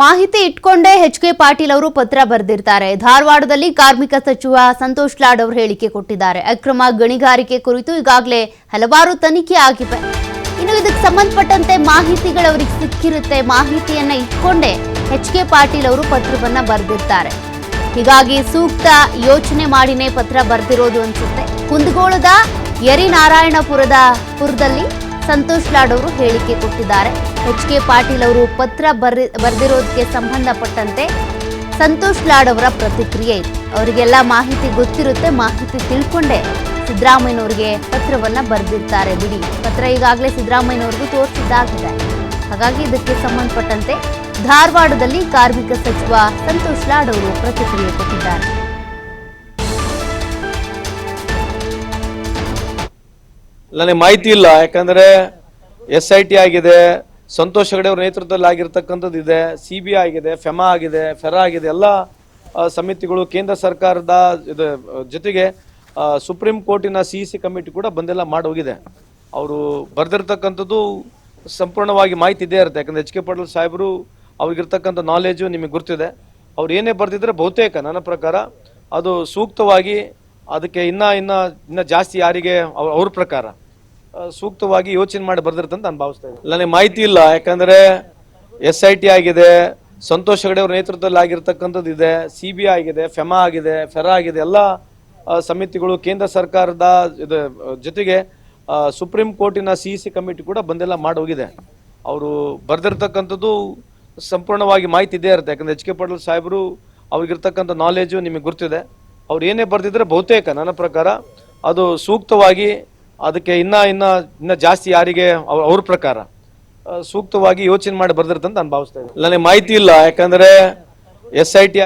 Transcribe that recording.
ಮಾಹಿತಿ ಇಟ್ಕೊಂಡೇ H K Patil ಅವರು ಪತ್ರ ಬರೆದಿರ್ತಾರೆ. ಧಾರವಾಡದಲ್ಲಿ ಕಾರ್ಮಿಕ ಸಚಿವ ಸಂತೋಷ್ ಲಾಡ್ ಅವರು ಹೇಳಿಕೆ ಕೊಟ್ಟಿದ್ದಾರೆ. ಅಕ್ರಮ ಗಣಿಗಾರಿಕೆ ಕುರಿತು ಈಗಾಗಲೇ ಹಲವಾರು ತನಿಖೆ ಆಗಿವೆ. ಇನ್ನು ಇದಕ್ಕೆ ಸಂಬಂಧಪಟ್ಟಂತೆ ಮಾಹಿತಿಗಳು ಅವರಿಗೆ ಸಿಕ್ಕಿರುತ್ತೆ. ಮಾಹಿತಿಯನ್ನ ಇಟ್ಕೊಂಡೇ ಎಚ್ ಕೆ ಪಾಟೀಲ್ ಅವರು ಪತ್ರವನ್ನ ಬರೆದಿರ್ತಾರೆ. ಹೀಗಾಗಿ ಸೂಕ್ತ ಯೋಚನೆ ಮಾಡಿನೇ ಪತ್ರ ಬರೆದಿರೋದು ಅನ್ಸುತ್ತೆ. ಕುಂದಗೋಳದ ಯರಿನಾರಾಯಣಪುರದ ಪುರದಲ್ಲಿ ಸಂತೋಷ್ ಲಾಡ್ ಅವರು ಹೇಳಿಕೆ ಕೊಟ್ಟಿದ್ದಾರೆ. ಎಚ್ ಕೆ ಪಾಟೀಲ್ ಅವರು ಪತ್ರ ಬರೆ ಬರೆದಿರೋದಕ್ಕೆ ಸಂಬಂಧಪಟ್ಟಂತೆ ಸಂತೋಷ್ ಲಾಡ್ ಅವರ ಪ್ರತಿಕ್ರಿಯೆ ಇದೆ. ಅವರಿಗೆಲ್ಲ ಮಾಹಿತಿ ಗೊತ್ತಿರುತ್ತೆ, ಮಾಹಿತಿ ತಿಳ್ಕೊಂಡೆ ಸಿದ್ದರಾಮಯ್ಯನವರಿಗೆ ಪತ್ರವನ್ನ ಬರೆದಿರ್ತಾರೆ ಬಿಡಿ. ಪತ್ರ ಈಗಾಗಲೇ ಸಿದ್ದರಾಮಯ್ಯನವ್ರಿಗೂ ತೋರಿಸಿದ್ದಾಗಿದೆ. ಹಾಗಾಗಿ ಇದಕ್ಕೆ ಸಂಬಂಧಪಟ್ಟಂತೆ ಧಾರವಾಡದಲ್ಲಿ ಕಾರ್ಮಿಕ ಸಚಿವ ಸಂತೋಷ್ ಲಾಡ್ ಅವರು ಪ್ರತಿಕ್ರಿಯೆ ಕೊಟ್ಟಿದ್ದಾರೆ. ನನಗೆ ಮಾಹಿತಿ ಇಲ್ಲ. ಯಾಕಂದ್ರೆ ಎಸ್ ಐ ಟಿ ಆಗಿದೆ, ಸಂತೋಷ್ ಹೆಗಡೆ ಅವ್ರ ನೇತೃತ್ವದಲ್ಲಿ ಆಗಿರ್ತಕ್ಕಂಥದ್ದು ಇದೆ, ಸಿ ಬಿ ಆಗಿದೆ, ಫೆಮಾ ಆಗಿದೆ, ಫೆರಾ ಆಗಿದೆ, ಎಲ್ಲ ಸಮಿತಿಗಳು ಕೇಂದ್ರ ಸರ್ಕಾರದ ಇದು, ಜೊತೆಗೆ ಸುಪ್ರೀಂ ಕೋರ್ಟಿನ ಸಿ ಸಿ ಕಮಿಟಿ ಕೂಡ ಬಂದೆಲ್ಲ ಮಾಡಿ ಹೋಗಿದೆ. ಅವರು ಬರೆದಿರ್ತಕ್ಕಂಥದ್ದು ಸಂಪೂರ್ಣವಾಗಿ ಮಾಹಿತಿ ಇದೇ ಇರುತ್ತೆ. ಯಾಕಂದ್ರೆ ಎಚ್ ಕೆ ಪಾಟೀಲ್ ಸಾಹೇಬರು ಅವ್ರಿಗಿರ್ತಕ್ಕಂಥ ನಾಲೆಜು ನಿಮಗೆ ಗೊತ್ತಿದೆ ಅವ್ರು ಏನೇ ಬರ್ತಿದ್ರೆ ಬಹುತೇಕ ನನ್ನ ಪ್ರಕಾರ ಅದು ಸೂಕ್ತವಾಗಿ ಅದಕ್ಕೆ ಇನ್ನ ಇನ್ನ ಇನ್ನ ಜಾಸ್ತಿ ಯಾರಿಗೆ ಅವ್ರ ಪ್ರಕಾರ. ಸೂಕ್ತವಾಗಿ ಯೋಚನೆ ಮಾಡಿ ಬರ್ದಿರ್ತಂತ ನಾನು ಭಾವಿಸ್ತಾ ಇದ್ದೀನಿ. ನನಗೆ ಮಾಹಿತಿ ಇಲ್ಲ, ಯಾಕಂದ್ರೆ ಎಸ್ ಐ ಟಿ ಆಗಿದೆ, ಸಂತೋಷ್ ಹೆಗಡೆ ಅವ್ರ ನೇತೃತ್ವದಲ್ಲಿ ಆಗಿರ್ತಕ್ಕಂಥದ್ದು ಇದೆ ಸಿ ಬಿ ಆಗಿದೆ, ಫೆಮಾ ಆಗಿದೆ, ಫೆರಾ ಆಗಿದೆ, ಎಲ್ಲ ಸಮಿತಿಗಳು, ಕೇಂದ್ರ ಸರ್ಕಾರದ ಜೊತೆಗೆ ಸುಪ್ರೀಂ ಕೋರ್ಟಿನ ಸಿ ಸಿ ಕಮಿಟಿ ಕೂಡ ಬಂದೆಲ್ಲ ಮಾಡಿ ಹೋಗಿದೆ. ಅವರು ಬರೆದಿರ್ತಕ್ಕಂಥದ್ದು ಸಂಪೂರ್ಣವಾಗಿ ಮಾಹಿತಿ ಇದೇ ಇರುತ್ತೆ, ಯಾಕಂದ್ರೆ ಎಚ್ ಕೆ ಪಾಟೀಲ್ ಸಾಹೇಬರು ಅವ್ರಿಗಿರ್ತಕ್ಕಂಥ ನಾಲೆಜು ನಿಮಗೆ ಗೊತ್ತಿದೆ ಅವ್ರು ಏನೇ ಬರೆದಿದ್ರೆ ಬಹುತೇಕ ನನ್ನ ಪ್ರಕಾರ ಅದು ಸೂಕ್ತವಾಗಿ ಅದಕ್ಕೆ ಇನ್ನ ಇನ್ನ ಇನ್ನ ಜಾಸ್ತಿ ಯಾರಿಗೆ ಅವ್ರ- ಪ್ರಕಾರ ಸೂಕ್ತವಾಗಿ ಯೋಚನೆ ಮಾಡಿ ಬರ್ದಿರ್ತಂತ ನಾನು ಭಾವಿಸ್ತಾ ಇದ್ದೀನಿ. ನನಗೆ ಮಾಹಿತಿ ಇಲ್ಲ, ಯಾಕಂದ್ರೆ ಎಸ್ ಐ ಟಿ